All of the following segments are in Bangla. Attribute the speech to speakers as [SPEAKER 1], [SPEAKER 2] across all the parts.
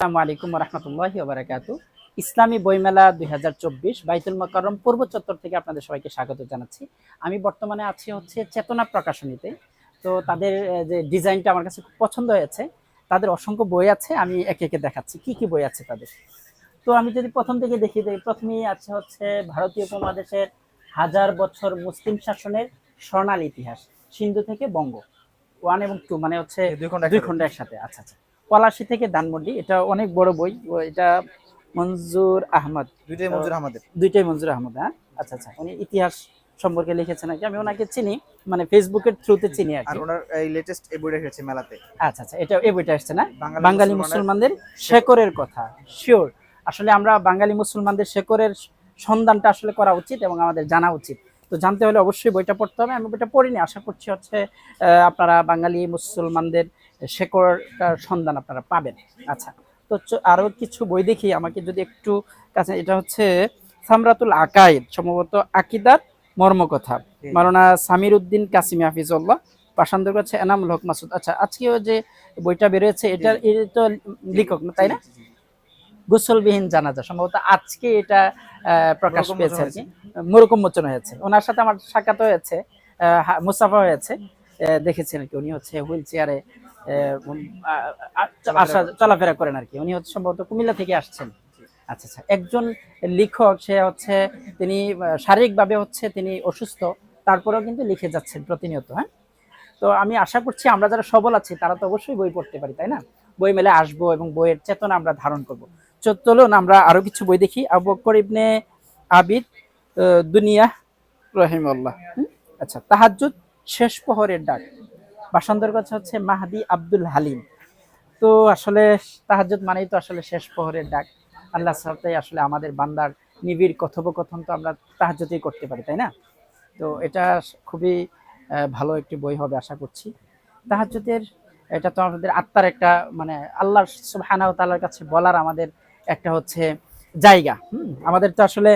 [SPEAKER 1] আসসালামু আলাইকুম রহমতুল্লাহ বারাকাতু ইসলামী বইমেলা দুই হাজার চব্বিশ বাইতুল মকরম পূর্ব চত্বর থেকে আপনাদের সবাইকে স্বাগত জানাচ্ছি। আমি বর্তমানে আছি হচ্ছে চেতনা প্রকাশনীতে। তো তাদের যে ডিজাইনটা আমার কাছে খুব পছন্দ হয়েছে তাদের অসংখ্য বই আছে আমি একে একে দেখাচ্ছি। কি কি বই আছে তাদের? তো আমি যদি প্রথম থেকে দেখি দেই প্রথমেই আছে হচ্ছে ভারতীয় উপমহাদেশের হাজার বছর মুসলিম শাসনের স্বর্ণালী ইতিহাস সিন্ধু থেকে বঙ্গ। ওয়ান এবং টু মানে হচ্ছে
[SPEAKER 2] দুই খন্ড
[SPEAKER 1] একসাথে। আচ্ছা আচ্ছা। পলাশি থেকে ধানমন্ডি এটা অনেক বড় বই এটা মঞ্জুর আহমদ।
[SPEAKER 2] দুইটাই মঞ্জুর আহমদের।
[SPEAKER 1] দুইটাই মঞ্জুর আহমদ হ্যাঁ? আচ্ছা আচ্ছা উনি ইতিহাস সম্পর্কে লিখেছেন আর কি আমি ওনাকে চিনি মানে ফেসবুকের থ্রুতে চিনি আর
[SPEAKER 2] ওনার এই লেটেস্ট এই বইটা এসেছে মেলাতে।
[SPEAKER 1] আচ্ছা আচ্ছা এটা এই বইটা আসছে না?
[SPEAKER 2] বাঙালি
[SPEAKER 1] মুসলমানদের শেকরের কথা শিওর আসলে আমরা বাঙালি মুসলমানদের শেকরের সন্ধানটা আসলে করা উচিত এবং আমাদের জানা উচিত। তো জানতে হলে অবশ্যই বইটা পড়তে হবে। আমি বইটা পড়িনি আশা করছি হচ্ছে আহ, আপনারা বাঙালি মুসলমানদের শেকড়টার সন্ধান আপনারা পাবেন। আচ্ছা তো চ- আরও কিছু বই দেখি আমাকে যদি একটু কাছে এটা হচ্ছে সামরাতুল আকাইদ সম্ভবত আকিদার মর্মকথা। মাওলানা সামির উদ্দিন কাসিমি হাফিজুল্লাহ পাশান্তর কাছে এনামুল হক মাসুদ। আচ্ছা আজকেও যে বইটা বেরোয়েছে এটার এর তো লেখক না তাই না। গোসলবিহীন জানাজা সম্ভবত আজকে এটা আহ, প্রকাশ পেয়েছে আর কি মোরকম মোচন হয়েছে। ওনার সাথে আমার সাক্ষাৎ হয়েছে হা- হয়েছে। দেখেছেন কি? উনি হচ্ছে হুইল চেয়ারে আসা চলাফেরা করেন আর কি। উনি হচ্ছে সম্ভবত কুমিল্লা থেকে আসছেন। আচ্ছা আচ্ছা। একজন লেখক সে হচ্ছে তিনি শারীরিকভাবে হচ্ছে তিনি অসুস্থ তারপরেও কিন্তু লিখে যাচ্ছেন প্রতিনিয়ত হ্যাঁ? তো আমি আশা করছি আমরা যারা সবল আছি তারা তো অবশ্যই বই পড়তে পারি তাই না? বই মেলে আসব এবং বইয়ের চেতনা আমরা ধারণ করব। চলুন আমরা আরও কিছু বই দেখি। আবু বকর ইবনে আবিদ দুনিয়া। রহিমাল্লাহ। হুম? আচ্ছা তাহাজ্জুদ শেষ প্রহরের ডাক। বাসন্তর কাছে হচ্ছে মাহাদি আব্দুল হালিম। তো আসলে তাহাজ্জুদ মানেই তো আসলে শেষ প্রহরের ডাক। আল্লাহ সাথে আসলে আমাদের বান্দার নিবিড় কথোপকথন তো আমরা তাহাজ্জুদেই করতে পারি, তাই না? তো এটা খুবই ভালো একটি বই হবে আশা করছি। তাহাজ্জুদের, এটা তো আমাদের আত্মার একটা মানে আল্লাহ সুবহানাহু তাআলার কাছে বলার আমাদের একটা হচ্ছে জায়গা। হুম, আমাদের তো আসলে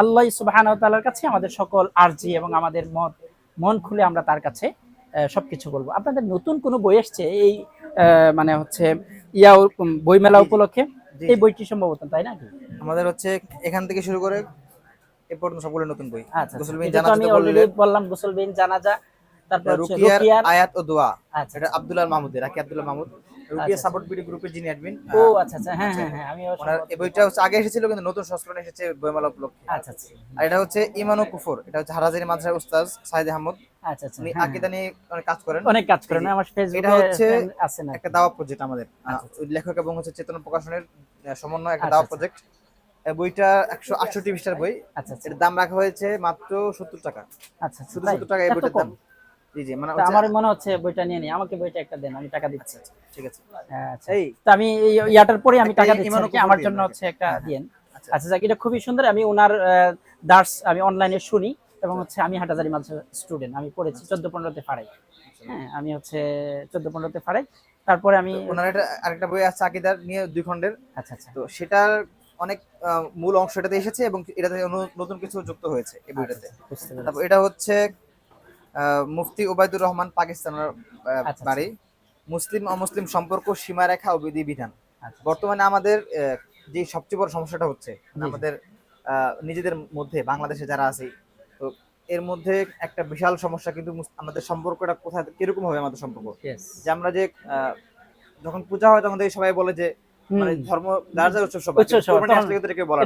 [SPEAKER 1] আল্লাহ সুবহানাহু তাআলার কাছে আমাদের সকল আর্জি এবং আমাদের মত, মন খুলে আমরা তার কাছে সবকিছু বলব। আপনাদের নতুন কোনো বই এসছে এই মানে হচ্ছে ইয়া বই বইমেলা উপলক্ষে? এই। বইটি সম্ভবত তাই নাকি
[SPEAKER 2] আমাদের হচ্ছে এখান থেকে শুরু করে এ পর্যন্ত সবগুলো নতুন বই।
[SPEAKER 1] আচ্ছা আচ্ছা। আমি অলরেডি বললাম গোসল বিন জানাজা তারপর
[SPEAKER 2] রুকিয়ার
[SPEAKER 1] রুকিয়ার।
[SPEAKER 2] আয়াত ও দোয়া।
[SPEAKER 1] আচ্ছা
[SPEAKER 2] এটা আব্দুল্লাহ মাহমুদের রাকি আব্দুল্লাহ মাহমুদ। রুকিয়া
[SPEAKER 1] আচ্ছা।
[SPEAKER 2] সাপোর্ট বিডি গ্রুপের যিনি অ্যাডমিন
[SPEAKER 1] ও আচ্ছা আচ্ছা। হ্যাঁ হ্যাঁ হ্যাঁ আমি
[SPEAKER 2] এই বইটা হচ্ছে আগে এসেছিল কিন্তু নতুন সংস্করণ এসেছে বইমেলা উপলক্ষে।
[SPEAKER 1] আচ্ছা আচ্ছা।
[SPEAKER 2] আর এটা হচ্ছে ইমান ও কুফর এটা হচ্ছে হারাজারি মাদ্রাসার উস্তাদ সাইদ আহমদ।
[SPEAKER 1] আচ্ছা আচ্ছা
[SPEAKER 2] উনি
[SPEAKER 1] হ্যাঁ,
[SPEAKER 2] আকিদা নিয়ে অনেক কাজ করেন।
[SPEAKER 1] অনেক কাজ করেন
[SPEAKER 2] জি, জি।
[SPEAKER 1] আমার ফেসবুকে
[SPEAKER 2] এটা হচ্ছে
[SPEAKER 1] না
[SPEAKER 2] একটা দাওয়া প্রজেক্ট আমাদের
[SPEAKER 1] আচ্ছা,
[SPEAKER 2] লেখক এবং হচ্ছে চেতনা প্রকাশনের সমন্বয় একটা দাওয়া। প্রজেক্ট বইটা একশো আটষট্টি পৃষ্ঠার বই।
[SPEAKER 1] আচ্ছা আচ্ছা।
[SPEAKER 2] দাম রাখা হয়েছে মাত্র সত্তর টাকা।
[SPEAKER 1] আচ্ছা
[SPEAKER 2] শুধু সত্তর টাকা এই বইটার দাম। জি জি মানে
[SPEAKER 1] আমার মনে হচ্ছে বইটা নিয়ে নি আমাকে বইটা একটা দেন আমি টাকা দিচ্ছি।
[SPEAKER 2] ঠিক আছে।
[SPEAKER 1] হ্যাঁ, আচ্ছা।
[SPEAKER 2] এই
[SPEAKER 1] তো আমি ইয়াটার পরে আমি টাকা দিচ্ছি আমার জন্য হচ্ছে একটা
[SPEAKER 2] হ্যাঁ,
[SPEAKER 1] দিন
[SPEAKER 2] আচ্ছা।
[SPEAKER 1] আচ্ছা যাক এটা খুবই সুন্দর। আমি ওনার দার্স আমি অনলাইনে শুনি এবং হচ্ছে আমি হাটাজারি মাঝে স্টুডেন্ট আমি পড়েছি চোদ্দ পনেরোতে ফাড়াই। হ্যাঁ আমি হচ্ছে চোদ্দ পনেরোতে ফাড়াই। তারপরে আমি
[SPEAKER 2] ওনার একটা আরেকটা বই আছে আকিদার নিয়ে দুই খণ্ডের।
[SPEAKER 1] আচ্ছা আচ্ছা।
[SPEAKER 2] তো সেটার অনেক মূল অংশ এটাতে এসেছে এবং এটাতে নতুন কিছু যুক্ত হয়েছে এই বইটাতে।
[SPEAKER 1] আচ্ছা।
[SPEAKER 2] তারপর এটা হচ্ছে মুফতি ওবায়দুর রহমান পাকিস্তানের আহ,
[SPEAKER 1] আচ্ছা।
[SPEAKER 2] বাড়ি। মুসলিম অমুসলিম সম্পর্ক সীমারেখা ও বিধিবিধান
[SPEAKER 1] আচ্ছা,
[SPEAKER 2] বর্তমানে আমাদের যে সবচেয়ে বড় সমস্যাটা হচ্ছে আমাদের নিজেদের মধ্যে বাংলাদেশে যারা আছে তো এর মধ্যে একটা বিশাল সমস্যা কিন্তু আমাদের সম্পর্কটা কোথায় কীরকম হবে আমাদের সম্পর্ক? যে আমরা যে যখন পূজা হয় তখন দেখি সবাই বলে যে মানে ধর্ম যার যার উৎসব সবার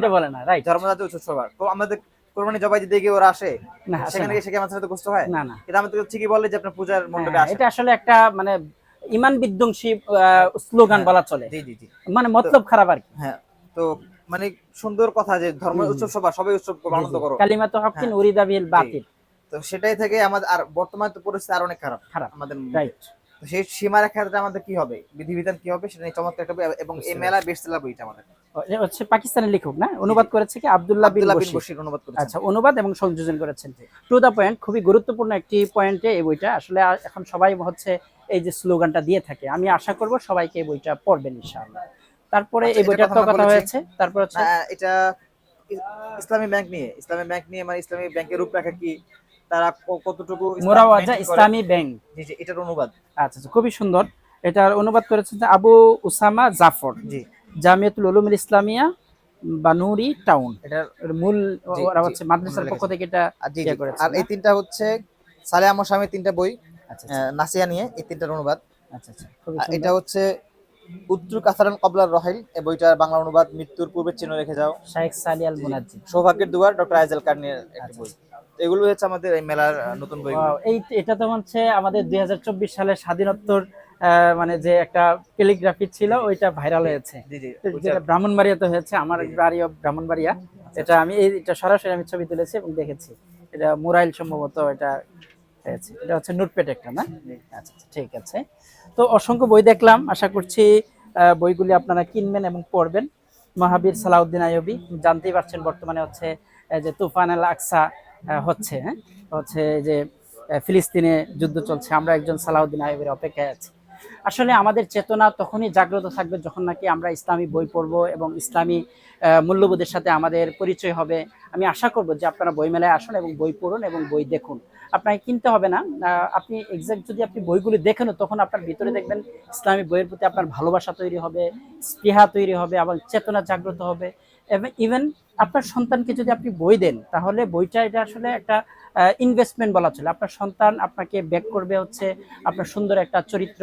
[SPEAKER 2] বলে না। ধর্ম জাতীয় উৎসব সবার। তো আমাদের কোরবানি জবাই দিতে গিয়ে ওরা আসে?
[SPEAKER 1] না
[SPEAKER 2] সেখানে সাথে গোস্ত হয়?
[SPEAKER 1] না না।
[SPEAKER 2] আমাদের ঠিকই বলে যে আপনার পূজার মণ্ডপে
[SPEAKER 1] হ্যাঁ,
[SPEAKER 2] আসে।
[SPEAKER 1] এটা আসলে একটা মানে ইমান বিধ্বংসী স্লোগান
[SPEAKER 2] হ্যাঁ।
[SPEAKER 1] বলা চলে।
[SPEAKER 2] জি জি জি।
[SPEAKER 1] মানে মতলব খারাপ আর কি।
[SPEAKER 2] হ্যাঁ তো মানে সুন্দর কথা যে ধর্ম উৎসব সবার সবাই উৎসব আনন্দ করো।
[SPEAKER 1] কালিমা তো হকিন। উরিদা বিল বাতিল।
[SPEAKER 2] তো সেটাই থেকে আমাদের আর বর্তমানে তো পরিস্থিতি আর অনেক খারাপ।
[SPEAKER 1] খারাপ।
[SPEAKER 2] আমাদের
[SPEAKER 1] রাইট।
[SPEAKER 2] সেই সীমারেখাটা আমাদের কি হবে? বিধিবিধান কি হবে? সেটা নিয়ে চমৎকার একটা এবং এই মেলা বেস্ট বইটা আমাদের।
[SPEAKER 1] হচ্ছে পাকিস্তানের লেখক না? অনুবাদ করেছে কি? আব্দুল্লাহ বিন বশির।
[SPEAKER 2] অনুবাদ করেছেন।
[SPEAKER 1] আচ্ছা অনুবাদ এবং সংযোজন করেছেন। টু দা পয়েন্ট খুবই গুরুত্বপূর্ণ একটি পয়েন্টে এই বইটা। আসলে এখন সবাই হচ্ছে এই যে স্লোগানটা দিয়ে থাকে। আমি আশা করব সবাইকে এই বইটা পড়বেন ইনশাআল্লাহ। তারপরে
[SPEAKER 2] আচ্ছা,
[SPEAKER 1] এই বইটার তো কথা হয়েছে। তারপর হচ্ছে
[SPEAKER 2] এটা ইসলামী ব্যাংক নিয়ে। ইসলামী ব্যাংক নিয়ে মানে ইসলামী ব্যাংকের রূপরেখা কি? তারা কতটুকু
[SPEAKER 1] মোরাওয়াজা ইসলামী ব্যাংক।
[SPEAKER 2] জি জি এটার অনুবাদ।
[SPEAKER 1] আচ্ছা আচ্ছা খুবই সুন্দর। এটার অনুবাদ করেছেন আবু উসামা জাফর।
[SPEAKER 2] জি।
[SPEAKER 1] জামিয়াতুল উলুমুল ইসলামিয়া বানুরি টাউন।
[SPEAKER 2] এটার
[SPEAKER 1] মূল ওরা হচ্ছে মাদ্রাসার পক্ষ থেকে এটা
[SPEAKER 2] আর এই তিনটা হচ্ছে সালে আমার স্বামীর তিনটা বই
[SPEAKER 1] আচ্ছা
[SPEAKER 2] নাসিয়া নিয়ে এই তিনটার অনুবাদ।
[SPEAKER 1] আচ্ছা আচ্ছা।
[SPEAKER 2] এটা হচ্ছে উত্তর কাসারান কবলার রহেল এই বইটার বাংলা অনুবাদ মৃত্যুর পূর্বে চিহ্ন রেখে যাও।
[SPEAKER 1] শাইখ সালি আল মুনাজ্জি
[SPEAKER 2] সৌভাগ্যের দুয়ার ডক্টর আইজাল কার্নির একটা
[SPEAKER 1] আচ্ছা,
[SPEAKER 2] বই এগুলো হচ্ছে আমাদের এই মেলার নতুন বই।
[SPEAKER 1] এই এটা তো হচ্ছে আমাদের দুই হাজার চব্বিশ সালের স্বাধীনোত্তর মানে যে একটা ক্যালিগ্রাফি ছিল ওইটা ভাইরাল হয়েছে। যেটা ব্রাহ্মণবাড়িয়াতে হয়েছে আমার। বাড়িও ব্রাহ্মণবাড়িয়া এটা আমি এটা সরাসরি আমি ছবি তুলেছি এবং দেখেছি। এটা মোরাইল সম্ভবত এটা হয়েছে। এটা হচ্ছে নোটপ্যাড একটা না? আচ্ছা আচ্ছা, ঠিক আছে। তো অসংখ্য বই দেখলাম। আশা করছি আহ, বইগুলি আপনারা কিনবেন এবং পড়বেন। মহাবীর সালাউদ্দিন আইয়ুবী জানতেই পারছেন বর্তমানে হচ্ছে যে তুফান আল আকসা হচ্ছে হ্যাঁ? হচ্ছে যে ফিলিস্তিনে যুদ্ধ চলছে। আমরা একজন সালাউদ্দিন আইয়ুবের অপেক্ষায় আছি। আসলে আমাদের চেতনা তখনই জাগ্রত থাকবে যখন নাকি আমরা ইসলামী বই পড়ব এবং ইসলামী মূল্যবোধের সাথে আমাদের পরিচয় হবে। আমি আশা করব যে আপনারা বই মেলায় আসুন এবং বই পড়ুন এবং বই দেখুন। আপনাকে কিনতে হবে না। আপনি এক্সাক্ট যদি আপনি বইগুলি দেখেন, তখন আপনার ভিতরে দেখবেন ইসলামী বইয়ের প্রতি আপনার ভালোবাসা তৈরি হবে, স্পৃহা তৈরি হবে আবার চেতনা জাগ্রত হবে। এবং ইভেন আপনার সন্তানকে যদি আপনি বই দেন, তাহলে বইটা এটা আসলে একটা ইনভেস্টমেন্ট বলা চলে। আপনার সন্তান আপনাকে ব্যাক করবে হচ্ছে আপনার সুন্দর একটা চরিত্র,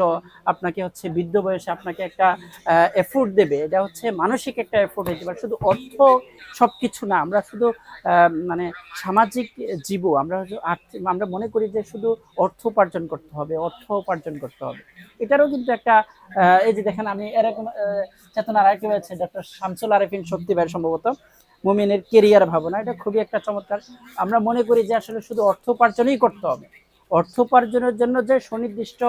[SPEAKER 1] আপনাকে হচ্ছে বৃদ্ধ বয়সে আপনাকে একটা এফোর্ট দেবে। এটা হচ্ছে মানসিক একটা এফোর্ট হইতে পারে। শুধু অর্থ সব কিছু না, আমরা শুধু মানে সামাজিক জীব, আমরা আমরা মনে করি যে শুধু অর্থ উপার্জন করতে হবে, অর্থ উপার্জন করতে হবে। এটারও কিন্তু একটা এই যে দেখেন আমি এরকম চেতনার আরেকটি হয়েছে ডক্টর শামসুল আরেফিন শক্তি সম্ভবত। মুমিনের কেরিয়ার ভাবনা, এটা খুবই একটা চমৎকার। আমরা মনে করি যে আসলে শুধু অর্থ উপার্জনই করতে হবে। অর্থ উপার্জনের জন্য যে সুনির্দিষ্ট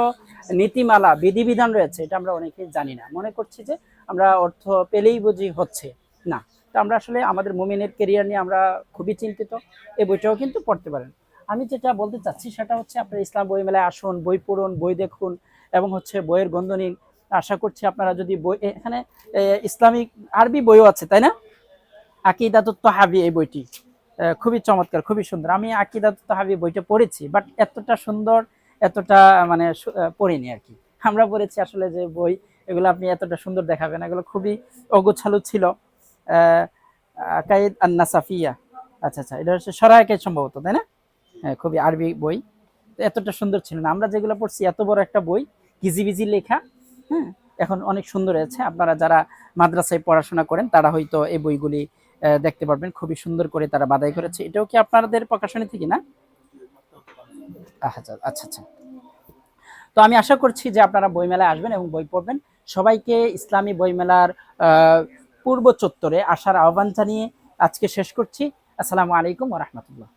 [SPEAKER 1] নীতিমালা, বিধিবিধান রয়েছে, এটা আমরা অনেকেই জানি না। মনে করছি যে আমরা অর্থ পেলেই বুঝি হচ্ছে না। তো আমরা আসলে আমাদের মুমিনের কেরিয়ার নিয়ে আমরা খুবই চিন্তিত এই বইটাও কিন্তু পড়তে পারেন। আমি যেটা বলতে চাচ্ছি সেটা হচ্ছে আপনার ইসলাম বই মেলায় আসুন, বই পড়ুন, বই দেখুন, এবং হচ্ছে বইয়ের গন্ধ নিন। আশা করছি আপনারা যদি বই, এখানে ইসলামিক আরবি বইও আছে, তাই না? আকিদাতুত তাহাবি এই বইটি খুবই চমৎকার, খুবই সুন্দর। আমি আকিদাতুত তাহাবি বইটা পড়েছি বাট এতটা সুন্দর, এতটা মানে পড়িনি আর কি। আমরা পড়েছি আসলে যে বই, এগুলো আপনি এতটা সুন্দর দেখাবেন, এগুলো খুবই অগোছালো ছিল। আকাইদ আন্না সাফিয়া আচ্ছা আচ্ছা এটা হচ্ছে সরাইকাই সম্ভবত, তাই না? হ্যাঁ খুবই আরবি বই। এতটা সুন্দর ছিল না। আমরা যেগুলো পড়ছি, এত বড় একটা বই কিজিবিজি লেখা হ্যাঁ এখন অনেক সুন্দর হয়েছে। আপনারা যারা মাদ্রাসায় পড়াশোনা করেন, তারা হয়তো এই বইগুলি দেখতে পারবেন। খুবই সুন্দর করে তারা বাদাই করেছে। এটাও কি আপনাদের প্রকাশনী থেকে না? আচ্ছা আচ্ছা আচ্ছা। তো আমি আশা করছি যে আপনারা বইমেলায় আসবেন এবং বই পড়বেন। সবাইকে ইসলামী বইমেলার পূর্ব চত্বরে আসার আহ্বান জানিয়ে আজকে শেষ করছি। আসসালামু আলাইকুম রহমতুল্লাহ।